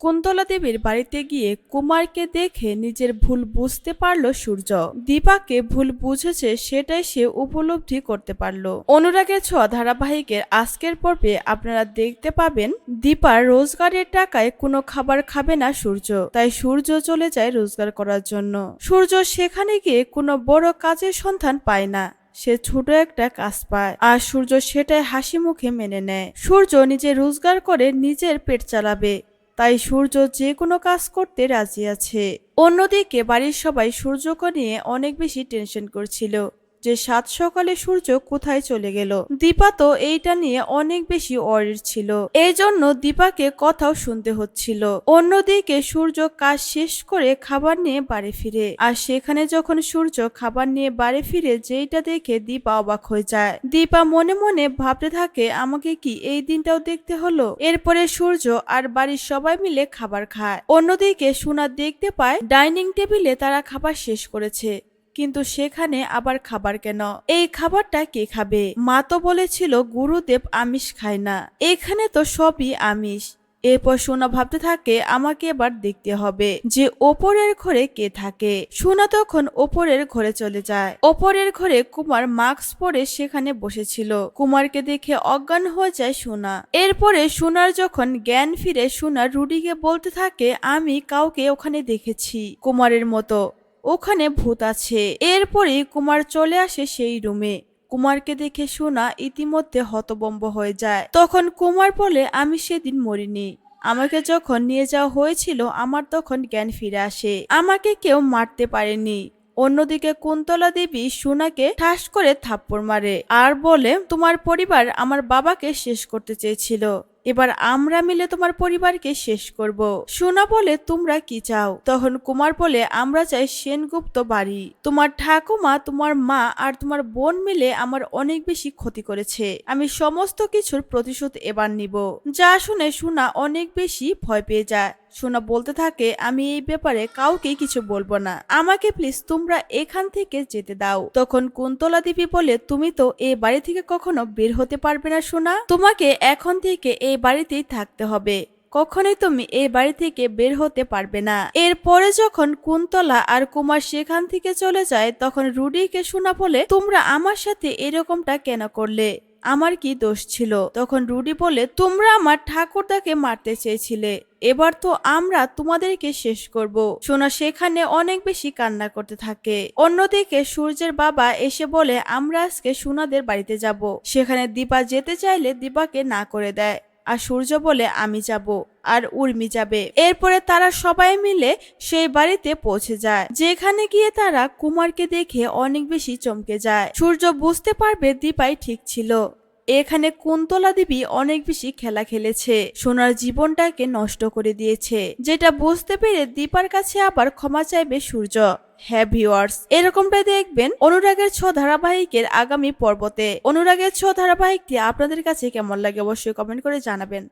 কুন্তলা দেবীর বাড়িতে গিয়ে কুমারকে দেখে নিজের ভুল বুঝতে পারল সূর্য। দীপাকে ভুল বুঝেছে সেটাই সে উপলব্ধি করতে পারল। অনুরাগের ছোঁয়া ধারাবাহিকের আজকের পর্বে আপনারা দেখতে পাবেন দীপার রোজগারের টাকায় কোনো খাবার খাবে না সূর্য, তাই সূর্য চলে যায় রোজগার করার জন্য। সূর্য সেখানে গিয়ে কোনো বড় কাজের সন্ধান পায় না, সে ছোট একটা কাজ পায়, আর সূর্য সেটাই হাসি মুখে মেনে নেয়। সূর্য নিজে রোজগার করে নিজের পেট চালাবে তাই সূর্য যে কোনো কাজ করতে রাজি আছে। অন্যদিকে বাড়ির সবাই সূর্যকে নিয়ে অনেক বেশি টেনশন করছিল। যে সাত সকালে সূর্য কোথায় চলে গেল। দীপা তো এইটা নিয়ে অনেক বেশি অরির ছিল। এই জন্য দীপাকে কথাও শুনতে হচ্ছিল। অন্যদিকে সূর্য কাজ শেষ করে খাবার নিয়ে বাড়ি ফিরে। আর সেখানে যখন সূর্য খাবার নিয়ে বাড়ি ফিরে, যেইটা দেখে দীপা অবাক হয়ে যায়। দীপা মনে মনে ভাবতে থাকে, আমাকে কি এই দিনটাও দেখতে হলো? এরপরে সূর্য আর বাড়ির সবাই মিলে খাবার খায়। অন্যদিকে সোনা দেখতে পায়, ডাইনিং টেবিলে তারা খাবার শেষ করেছে। কিন্তু সেখানে আবার খাবার কেন? এই খাবারটা কে খাবে? মা তো বলেছিল, গুরুদেব আমিষ খায় না। এখানে তো সবই আমিষ। এরপর সোনা ভাবতে থাকে, আমাকে এবার দেখতে হবে যে ওপরের ঘরে কে থাকে। সোনা তখন ওপরের ঘরে চলে যায়। ওপরের ঘরে কুমার মাস্ক পরে সেখানে বসেছিল। কুমারকে দেখে অজ্ঞান হয়ে যায় সোনা। এরপরে সোনার যখন জ্ঞান ফিরে, সোনা রুডিকে বলতে থাকে, আমি কাউকে ওখানে দেখেছি। কুমারের মতো ওখানে ভূত আছে। এরপরই কুমার চলে আসে সেই রুমে। কুমারকে দেখে সোনা ইতিমধ্যে হতবম্ব হয়ে যায়। তখন কুমার বলে, আমি সেদিন মরিনি। আমাকে যখন নিয়ে যাওয়া হয়েছিল, আমার তখন জ্ঞান ফিরে আসে। আমাকে কেউ মারতে পারেনি। অন্যদিকে কুন্তলা দেবী সোনাকে ঠাস করে থাপ্পড় মারে। আর বলে, তোমার পরিবার আমার বাবাকে শেষ করতে চেয়েছিল। এবার আমরা মিলে তোমার পরিবারকে শেষ করব। সোনা বলে তোমরা কি চাও? তখন কুমার বলে, আমরা চাই সেনগুপ্ত বাড়ি। তোমার ঠাকুমা, তোমার মা আর তোমার বোন মিলে আমার অনেক বেশি ক্ষতি করেছে। আমি সমস্ত কিছুর প্রতিশোধ এবার নিব। যা শুনে সোনা অনেক বেশি ভয় পেয়ে যায়। সোনা বলতে থাকে, আমি এই ব্যাপারে কাউকে কিছু বলব না। আমাকে প্লিজ তোমরা এখান থেকে যেতে দাও। তখন কুন্তলা দেবী বলে, তুমি তো এই বাড়ি থেকে কখনো বের হতে পারবে না, সোনা। তোমাকে এখন থেকে এই বাড়িতেই থাকতে হবে। কখনোই তুমি এই বাড়ি থেকে বের হতে পারবে না। এরপরে যখন কুন্তলা আর কুমার সেখান থেকে চলে যায়, তখন রুডিকে শোনা বলে, তোমরা আমার সাথে এরকমটা কেন করলে? আমার কি দোষ ছিল? তখন রুডি বলে, তোমরা আমার ঠাকুরদাকে মারতে চেয়েছিলে। এবার তো আমরা তোমাদেরকে শেষ করব। সোনা সেখানে অনেক বেশি কান্না করতে থাকে। অন্যদিকে সূর্যের বাবা এসে বলে, আমরা আজকে সোনাদের বাড়িতে যাব। সেখানে দীপা যেতে চাইলে দীপাকে না করে দেয়। আর সূর্য বলে, আমি যাব। আর উর্মি যাবে। এরপরে তারা সবাই মিলে সেই বাড়িতে পৌঁছে যায়, যেখানে গিয়ে তারা কুমারকে দেখে অনেক বেশি চমকে যায়। সূর্য বুঝতে পারবে দীপাই ঠিক ছিল। এখানে কুন্তলা দেবী অনেক বেশি খেলা খেলেছে। সোনার জীবনটাকে নষ্ট করে দিয়েছে। যেটা বুঝতে পেরে দীপার কাছে আবার ক্ষমা চাইবে সূর্য। হ্যাঁ ভিওয়ার্স এরকমটাই দেখবেন অনুরাগের ছ ধারাবাহিকের আগামী পর্বতে। অনুরাগের ছ ধারাবাহিকটি আপনাদের কাছে কেমন লাগে অবশ্যই কমেন্ট করে জানাবেন।